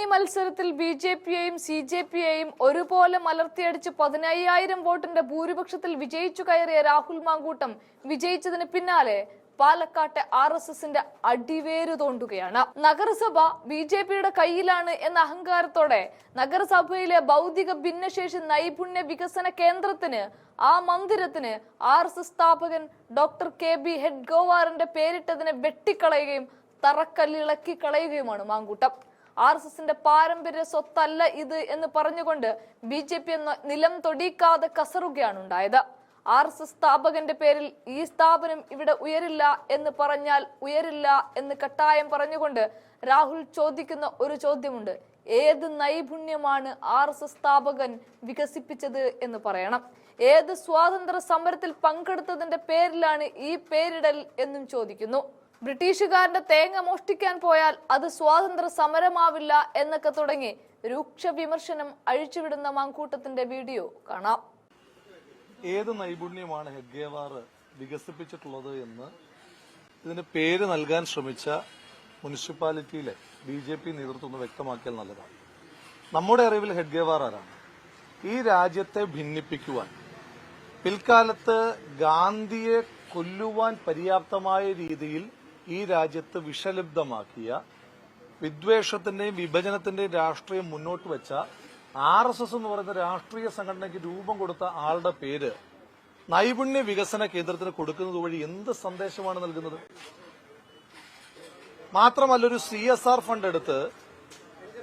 കന്നി മത്സരത്തിൽ B J പിയെയും സി ജെ പിയെയും ഒരുപോലെ മലർത്തിയടിച്ച് പതിനയ്യായിരം വോട്ടിന്റെ ഭൂരിപക്ഷത്തിൽ വിജയിച്ചു കയറിയ രാഹുൽ മാങ്കൂട്ടം വിജയിച്ചതിന് പിന്നാലെ പാലക്കാട്ടെ ആർ എസ് എസിന്റെ അടിവേര് തോണ്ടുകയാണ്. നഗരസഭ ബി ജെ പിയുടെ കയ്യിലാണ് എന്ന അഹങ്കാരത്തോടെ നഗരസഭയിലെ ഭൗതിക ഭിന്നശേഷി നൈപുണ്യ വികസന കേന്ദ്രത്തിന് ആ മന്ദിരത്തിന് ആർ എസ് എസ് സ്ഥാപകൻ ഡോക്ടർ കെ ബി ഹെഡ്ഗോവാറിന്റെ പേരിട്ടതിനെ വെട്ടിക്കളയുകയും തറക്കല്ലിളക്കി കളയുകയുമാണ് മാങ്കൂട്ടം. ആർ എസ് എസിന്റെ പാരമ്പര്യ സ്വത്തല്ല ഇത് എന്ന് പറഞ്ഞുകൊണ്ട് ബി ജെ പി നിലം തൊടിക്കാതെ കസറുകയാണ് ഉണ്ടായത് ആർ എസ് എസ് സ്ഥാപകന്റെ പേരിൽ ഈ സ്ഥാപനം ഇവിടെ ഉയരില്ല എന്ന് പറഞ്ഞാൽ ഉയരില്ല എന്ന് കട്ടായം പറഞ്ഞുകൊണ്ട് രാഹുൽ ചോദിക്കുന്ന ഒരു ചോദ്യമുണ്ട്. ഏത് നൈപുണ്യമാണ് ആർ എസ് എസ് സ്ഥാപകൻ വികസിപ്പിച്ചത് എന്ന് പറയണം. ഏത് സ്വാതന്ത്ര്യ സമരത്തിൽ പങ്കെടുത്തതിന്റെ പേരിലാണ് ഈ പേരിടൽ എന്നും ചോദിക്കുന്നു. ബ്രിട്ടീഷുകാരന്റെ തേങ്ങ മോഷ്ടിക്കാൻ പോയാൽ അത് സ്വാതന്ത്ര്യ സമരമാവില്ല എന്നൊക്കെ തുടങ്ങി രൂക്ഷ വിമർശനം അഴിച്ചുവിടുന്ന മാങ്കൂട്ടത്തിന്റെ വീഡിയോ കാണാം. ഏത് നൈപുണ്യമാണ് ഹെഗ്ഗേവാർ വികസിപ്പിച്ചിട്ടുള്ളത് എന്ന് ഇതിന് പേര് നൽകാൻ ശ്രമിച്ച മുനിസിപ്പാലിറ്റിയിലെ ബി ജെ പി നേതൃത്വം വ്യക്തമാക്കിയാൽ നല്ലതാണ്. നമ്മുടെ അറിവിൽ ഹെഡ്ഗേവാർ ആരാണ്? ഈ രാജ്യത്തെ ഭിന്നിപ്പിക്കുവാൻ പിൽക്കാലത്ത് ഗാന്ധിയെ കൊല്ലുവാൻ പര്യാപ്തമായ രീതിയിൽ ഈ രാജ്യത്ത് വിഷലിപ്തമാക്കിയ വിദ്വേഷത്തിന്റെയും വിഭജനത്തിന്റെയും രാഷ്ട്രീയം മുന്നോട്ട് വെച്ച ആർ എസ് എസ് എന്ന് പറയുന്ന രാഷ്ട്രീയ സംഘടനയ്ക്ക് രൂപം കൊടുത്ത ആളുടെ പേര് നൈപുണ്യ വികസന കേന്ദ്രത്തിന് കൊടുക്കുന്നത് വഴി എന്ത് സന്ദേശമാണ് നൽകുന്നത്? മാത്രമല്ല ഒരു സി എസ് ആർ ഫണ്ട് എടുത്ത്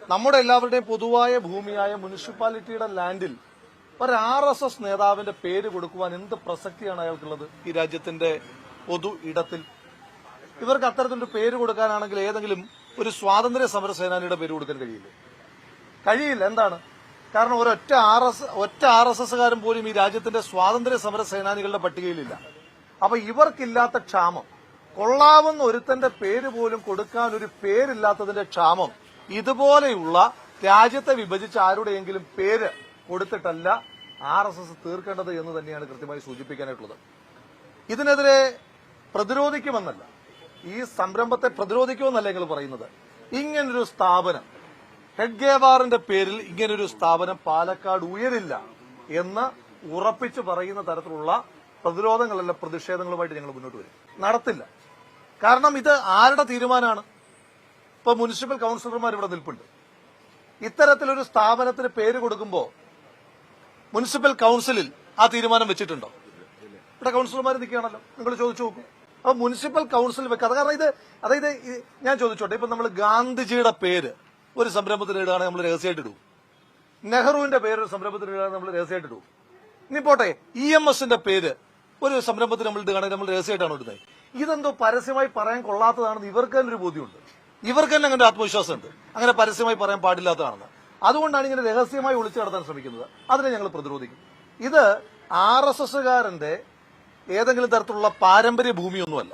നമ്മുടെ എല്ലാവരുടെയും പൊതുവായ ഭൂമിയായ മുനിസിപ്പാലിറ്റിയുടെ ലാൻഡിൽ ഒരു ആർ എസ് എസ് നേതാവിന്റെ പേര് കൊടുക്കുവാൻ എന്ത് പ്രസക്തിയാണ് അയാൾക്കുള്ളത്? ഈ രാജ്യത്തിന്റെ പൊതു ഇടത്തിൽ ഇവർക്ക് അത്തരത്തിലൊരു പേര് കൊടുക്കാനാണെങ്കിൽ ഏതെങ്കിലും ഒരു സ്വാതന്ത്ര്യ സമര സേനാനിയുടെ പേര് കൊടുക്കാൻ കഴിയില്ല? കഴിയില്ല. എന്താണ്? കാരണം ഒരൊറ്റ ആർ എസ് ഒറ്റ ആർ എസ് എസ്സുകാരും പോലും ഈ രാജ്യത്തിന്റെ സ്വാതന്ത്ര്യ സമര സേനാനികളുടെ പട്ടികയിലില്ല. അപ്പൊ ഇവർക്കില്ലാത്ത ക്ഷാമം കൊള്ളാവുന്ന ഒരുത്തന്റെ പേര് പോലും കൊടുക്കാൻ ഒരു പേരില്ലാത്തതിന്റെ ക്ഷാമം ഇതുപോലെയുള്ള രാജ്യത്തെ വിഭജിച്ച് ആരുടെയെങ്കിലും പേര് കൊടുത്തിട്ടല്ല ആർ എസ് എസ് തീർക്കേണ്ടത് എന്ന് തന്നെയാണ് കൃത്യമായി സൂചിപ്പിക്കാനായിട്ടുള്ളത്. ഇതിനെതിരെ പ്രതിരോധിക്കുമെന്നല്ല. ഈ സംരംഭത്തെ പ്രതിരോധിക്കുമെന്നല്ല നിങ്ങൾ പറയുന്നത്? ഇങ്ങനൊരു സ്ഥാപനം ഹെഡ്ഗേവാറിന്റെ പേരിൽ ഇങ്ങനൊരു സ്ഥാപനം പാലക്കാട് ഉയരില്ല എന്ന് ഉറപ്പിച്ചു പറയുന്ന തരത്തിലുള്ള പ്രതിരോധങ്ങളല്ല പ്രതിഷേധങ്ങളുമായിട്ട് ഞങ്ങൾ മുന്നോട്ട് വരും. നടത്തില്ല. കാരണം ഇത് ആരുടെ തീരുമാനമാണ്? ഇപ്പൊ മുനിസിപ്പൽ കൗൺസിലർമാർ ഇവിടെ നിൽപ്പുണ്ട്. ഇത്തരത്തിലൊരു സ്ഥാപനത്തിന് പേര് കൊടുക്കുമ്പോൾ മുനിസിപ്പൽ കൗൺസിലിൽ ആ തീരുമാനം വെച്ചിട്ടുണ്ടോ? ഇവിടെ കൗൺസിലർമാർ നിൽക്കുകയാണല്ലോ. നിങ്ങൾ ചോദിച്ചു നോക്കൂ. അപ്പൊ മുനിസിപ്പൽ കൗൺസിൽ വെക്കാതെ കാരണം ഇത് അതായത് ഞാൻ ചോദിച്ചോട്ടെ ഇപ്പൊ നമ്മൾ ഗാന്ധിജിയുടെ പേര് ഒരു സംരംഭത്തിന് ഇടുകയാണെങ്കിൽ നമ്മൾ രഹസ്യമായിട്ട് ഇടും. നെഹ്റുവിന്റെ പേര് ഒരു സംരംഭത്തിന് ഇടുകയാണെങ്കിൽ നമ്മൾ രഹസ്യമായിട്ട് ഇടും. ഇനി പോട്ടെ ഇ എം എസിന്റെ പേര് ഒരു സംരംഭത്തിന് നമ്മൾ ഇടുകയാണെങ്കിൽ നമ്മൾ രഹസ്യമായിട്ടാണ് ഇടുന്നത്? ഇതെന്തോ പരസ്യമായി പറയാൻ കൊള്ളാത്തതാണെന്ന് ഇവർക്ക് തന്നെ ഒരു ബോധ്യമുണ്ട്. ഇവർക്ക് തന്നെ അങ്ങനെ ആത്മവിശ്വാസമുണ്ട്. അങ്ങനെ പരസ്യമായി പറയാൻ പാടില്ലാത്തതാണെന്ന്. അതുകൊണ്ടാണ് ഇങ്ങനെ രഹസ്യമായി ഒളിച്ചു നടത്താൻ ശ്രമിക്കുന്നത്. അതിനെ ഞങ്ങൾ പ്രതിരോധിക്കും. ഇത് ആർ എസ് എസുകാരന്റെ ഏതെങ്കിലും തരത്തിലുള്ള പാരമ്പര്യ ഭൂമിയൊന്നുമല്ല.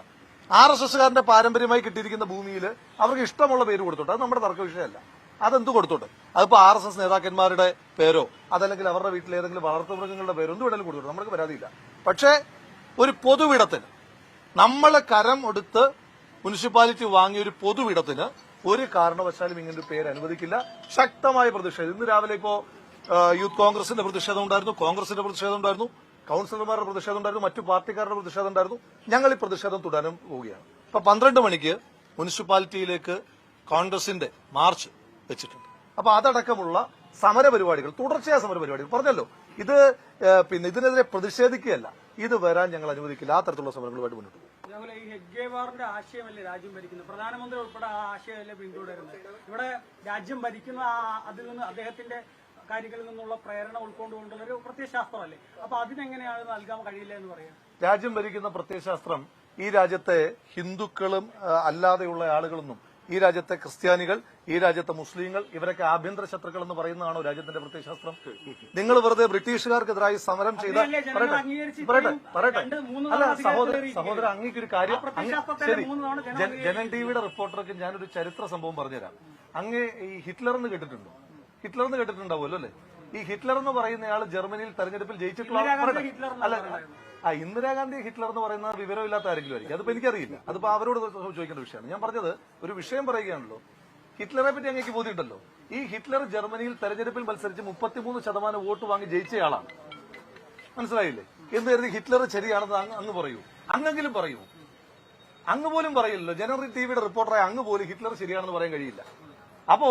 ആർ എസ് എസ്സുകാരന്റെ പാരമ്പര്യമായി കിട്ടിയിരിക്കുന്ന ഭൂമിയിൽ അവർക്ക് ഇഷ്ടമുള്ള പേര് കൊടുത്തോട്ടെ. അത് നമ്മുടെ തർക്ക വിഷയമല്ല. അതെന്ത് കൊടുത്തോട്ടെ? അതിപ്പോ ആർ എസ് എസ് നേതാക്കന്മാരുടെ പേരോ അതല്ലെങ്കിൽ അവരുടെ വീട്ടിലെ ഏതെങ്കിലും വളർത്തുമൃഗങ്ങളുടെ പേരോ എന്ത് വേണമെങ്കിലും കൊടുത്തോട്ടെ. നമ്മൾക്ക് പരാതിയില്ല. പക്ഷേ ഒരു പൊതുവിടത്തിന് നമ്മൾ കരം എടുത്ത് മുനിസിപ്പാലിറ്റി വാങ്ങിയ ഒരു പൊതുവിടത്തിന് ഒരു കാരണവശാലും ഇങ്ങനെ ഒരു പേര് അനുവദിക്കില്ല. ശക്തമായ പ്രതിഷേധം. ഇന്ന് രാവിലെ ഇപ്പോ യൂത്ത് കോൺഗ്രസിന്റെ പ്രതിഷേധം ഉണ്ടായിരുന്നു കോൺഗ്രസിന്റെ പ്രതിഷേധം ഉണ്ടായിരുന്നു. കൌൺസിലർമാരുടെ പ്രതിഷേധം ഉണ്ടായിരുന്നു മറ്റു പാർട്ടിക്കാരുടെ പ്രതിഷേധം ഉണ്ടായിരുന്നു. ഞങ്ങൾ ഈ പ്രതിഷേധം തുടരാൻ പോവുകയാണ്. ഇപ്പൊ പന്ത്രണ്ട് മണിക്ക് മുനിസിപ്പാലിറ്റിയിലേക്ക് കോൺഗ്രസിന്റെ മാർച്ച് വെച്ചിട്ടുണ്ട്. അപ്പൊ അതടക്കമുള്ള സമരപരിപാടികൾ തുടർച്ചയായ സമരപരിപാടികൾ. പറഞ്ഞല്ലോ ഇത് പിന്നെ ഇതിനെതിരെ പ്രതിഷേധിക്കുകയല്ല. ഇത് വരാൻ ഞങ്ങൾ അനുവദിക്കില്ല. ആ തരത്തിലുള്ള സമരങ്ങളുമായിട്ട് മുന്നോട്ട് പോകും. രാജ്യം പ്രധാനമന്ത്രി ഉൾപ്പെടെ ആ പിന്തുടരുന്നത്? ഇവിടെ രാജ്യം ഭരിക്കുന്ന അതിൽ നിന്ന് അദ്ദേഹത്തിന്റെ കാര്യങ്ങളിൽ നിന്നുള്ള പ്രേരണ ഉൾക്കൊണ്ടുകൊണ്ടുള്ള ഒരു പ്രത്യയശാസ്ത്രമല്ലേ അപ്പൊ അതിനെങ്ങനെയാണ് നൽകാൻ കഴിയില്ല എന്ന് പറയാം? രാജ്യം ഭരിക്കുന്ന പ്രത്യയശാസ്ത്രം ഈ രാജ്യത്തെ ഹിന്ദുക്കളും അല്ലാതെയുള്ള ആളുകളൊന്നും ഈ രാജ്യത്തെ ക്രിസ്ത്യാനികൾ ഈ രാജ്യത്തെ മുസ്ലിങ്ങൾ ഇവരൊക്കെ ആഭ്യന്തര ശത്രുക്കൾ എന്ന് പറയുന്നതാണോ രാജ്യത്തിന്റെ പ്രത്യയശാസ്ത്രം നിങ്ങൾ വെറുതെ ബ്രിട്ടീഷുകാർക്കെതിരായി സമരം ചെയ്ത പറയട്ടെ പറയട്ടെ അല്ല സഹോദര സഹോദര അങ്ങേക്കൊരു കാര്യം ശരി ജനൻ ടിവിയുടെ റിപ്പോർട്ടർക്ക് ഞാനൊരു ചരിത്ര സംഭവം പറഞ്ഞുതരാം. അങ്ങേ ഈ ഹിറ്റ്ലർ എന്ന് കേട്ടിട്ടുണ്ടോ? ഹിറ്റ്ലർ എന്ന് കേട്ടിട്ടുണ്ടാവുമല്ലോ അല്ലേ? ഈ ഹിറ്റ്ലർ എന്ന് പറയുന്നയാൾ ജർമ്മനിയിൽ തെരഞ്ഞെടുപ്പിൽ ജയിച്ചിട്ടുള്ള അല്ല ആ ഇന്ദിരാഗാന്ധി ഹിറ്റ്ലർ എന്ന് പറയുന്ന വിവരമില്ലാത്ത ആരെങ്കിലും ആയിരിക്കും. അതിപ്പോ എനിക്കറിയില്ല. അതിപ്പോ അവരോട് ചോദിക്കേണ്ട വിഷയമാണ്. ഞാൻ പറഞ്ഞത് ഒരു വിഷയം പറയുകയാണല്ലോ. ഹിറ്റ്ലറെ പറ്റി അങ്ങേക്ക് ബോധ്യമുണ്ടല്ലോ. ഈ ഹിറ്റ്ലർ ജർമ്മനിയിൽ തെരഞ്ഞെടുപ്പിൽ മത്സരിച്ച് മുപ്പത്തിമൂന്ന് ശതമാനം വോട്ട് വാങ്ങി ജയിച്ചയാളാണ്. മനസ്സിലായില്ലേ? എന്ന് കരുതി ഹിറ്റ്ലർ ശരിയാണെന്ന് അങ്ങ് പറയൂ. അങ്ങെങ്കിലും പറയൂ. അങ്ങ് പോലും പറയില്ലല്ലോ. ജനറൽ ടിവിയുടെ റിപ്പോർട്ടറായ അങ്ങ് പോലും ഹിറ്റ്ലർ ശരിയാണെന്ന് പറയാൻ കഴിയില്ല. അപ്പോ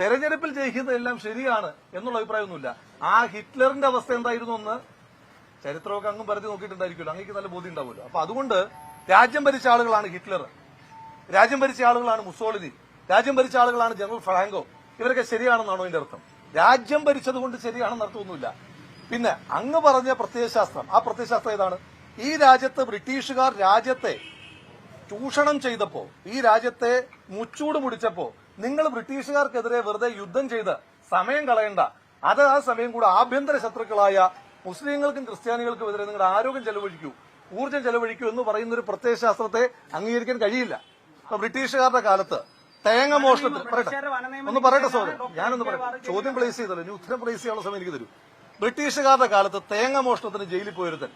തെരഞ്ഞെടുപ്പിൽ ജയിക്കുന്നതെല്ലാം ശരിയാണ് എന്നുള്ള അഭിപ്രായമൊന്നുമില്ല. ആ ഹിറ്റ്ലറിന്റെ അവസ്ഥ എന്തായിരുന്നു എന്ന് ചരിത്രമൊക്കെ അങ്ങും പരത്തി നോക്കിയിട്ടുണ്ടായിരിക്കുമല്ലോ. അങ്ങേക്ക് നല്ല ബോധ്യം ഉണ്ടാവുമല്ലോ. അപ്പൊ അതുകൊണ്ട് രാജ്യം ഭരിച്ച ആളുകളാണ് ഹിറ്റ്ലർ. രാജ്യം ഭരിച്ച ആളുകളാണ് മുസോളിനി. രാജ്യം ഭരിച്ച ആളുകളാണ് ജനറൽ ഫ്രാങ്കോ. ഇവരൊക്കെ ശരിയാണെന്നാണോ ഇതിന്റെ അർത്ഥം? രാജ്യം ഭരിച്ചത് കൊണ്ട് ശരിയാണെന്ന് അർത്ഥമൊന്നുമില്ല. പിന്നെ അങ്ങ് പറഞ്ഞ പ്രത്യയശാസ്ത്രം ആ പ്രത്യയശാസ്ത്രം ഏതാണ്? ഈ രാജ്യത്ത് ബ്രിട്ടീഷുകാർ രാജ്യത്തെ ചൂഷണം ചെയ്തപ്പോ ഈ രാജ്യത്തെ മുച്ചൂട് മുടിച്ചപ്പോ നിങ്ങൾ ബ്രിട്ടീഷുകാർക്കെതിരെ വെറുതെ യുദ്ധം ചെയ്ത് സമയം കളയണ്ട. അത് ആ സമയം കൂടെ ആഭ്യന്തര ശത്രുക്കളായ മുസ്ലിങ്ങൾക്കും ക്രിസ്ത്യാനികൾക്കും എതിരെ നിങ്ങളുടെ ആരോഗ്യം ചെലവഴിക്കൂ. ഊർജം ചെലവഴിക്കൂ എന്ന് പറയുന്ന ഒരു പ്രത്യയശാസ്ത്രത്തെ അംഗീകരിക്കാൻ കഴിയില്ല. ഇപ്പൊ ബ്രിട്ടീഷുകാരുടെ കാലത്ത് തേങ്ങ മോഷണത്തിൽ പറയട്ടെ. ഒന്ന് പറയട്ടെ സോദരൻ ഞാനൊന്ന് പറയട്ടെ. ചോദ്യം പ്ലേസ് ചെയ്തല്ലോ. ഇനി ഉത്തരം പ്ലേസ് ചെയ്യാനുള്ള സമയം എനിക്ക് തരൂ. ബ്രിട്ടീഷുകാരുടെ കാലത്ത് തേങ്ങ മോഷണത്തിന് ജയിലിൽ പോയിരുത്തൻ.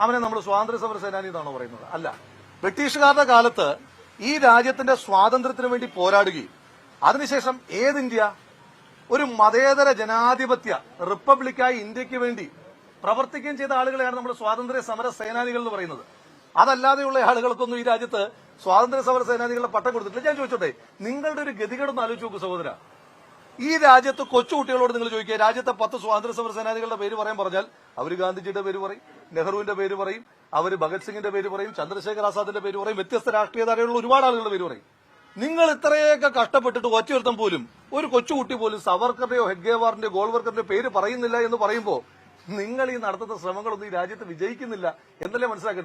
അവനെ നമ്മൾ സ്വാതന്ത്ര്യ സമര സേനാനി എന്നാണോ പറയുന്നത്? അല്ല. ബ്രിട്ടീഷുകാരുടെ കാലത്ത് ഈ രാജ്യത്തിന്റെ സ്വാതന്ത്ര്യത്തിന് വേണ്ടി പോരാടുകയും അതിനുശേഷം ഏത് ഇന്ത്യ? ഒരു മതേതര ജനാധിപത്യ റിപ്പബ്ലിക്കായി ഇന്ത്യയ്ക്ക് വേണ്ടി പ്രവർത്തിക്കുകയും ചെയ്ത ആളുകളെയാണ് നമ്മൾ സ്വാതന്ത്ര്യ സമര സേനാനികൾ എന്ന് പറയുന്നത്. അതല്ലാതെയുള്ള ആളുകൾക്കൊന്നും ഈ രാജ്യത്ത് സ്വാതന്ത്ര്യ സമര സേനാനികളുടെ പട്ടം കൊടുത്തിട്ടില്ല. ഞാൻ ചോദിച്ചോട്ടെ നിങ്ങളുടെ ഒരു ഗതികേടൊന്ന് ആലോചിച്ച് നോക്കൂ സഹോദര. ഈ രാജ്യത്ത് കൊച്ചുകുട്ടികളോട് നിങ്ങൾ ചോദിക്കുക രാജ്യത്തെ പത്ത് സ്വാതന്ത്ര്യ സമര സേനാനികളുടെ പേര് പറയാൻ പറഞ്ഞാൽ അവർ ഗാന്ധിജിയുടെ പേര് പറയും നെഹ്റുവിന്റെ പേര് പറയും അവർ ഭഗത് സിംഗിന്റെ പേര് പറയും ചന്ദ്രശേഖർ ആസാദിന്റെ പേര് പറയും വ്യത്യസ്ത രാഷ്ട്രീയ ധാരയുള്ള ഒരുപാട് ആളുകളുടെ പേര് പറയും. നിങ്ങൾ ഇത്രയൊക്കെ കഷ്ടപ്പെട്ടിട്ട് ഒറ്റയൊരുത്തം പോലും ഒരു കൊച്ചുകുട്ടി പോലും സവർക്കറുടെയോ ഹെഗ്ഗേവാറിന്റെ ഗോൾവർക്കറിന്റെ പേര് പറയുന്നില്ല എന്ന് പറയുമ്പോൾ നിങ്ങൾ ഈ നടത്തുന്ന ശ്രമങ്ങളൊന്നും ഈ രാജ്യത്ത് വിജയിക്കുന്നില്ല എന്നല്ലേ മനസ്സിലാക്കുന്നത്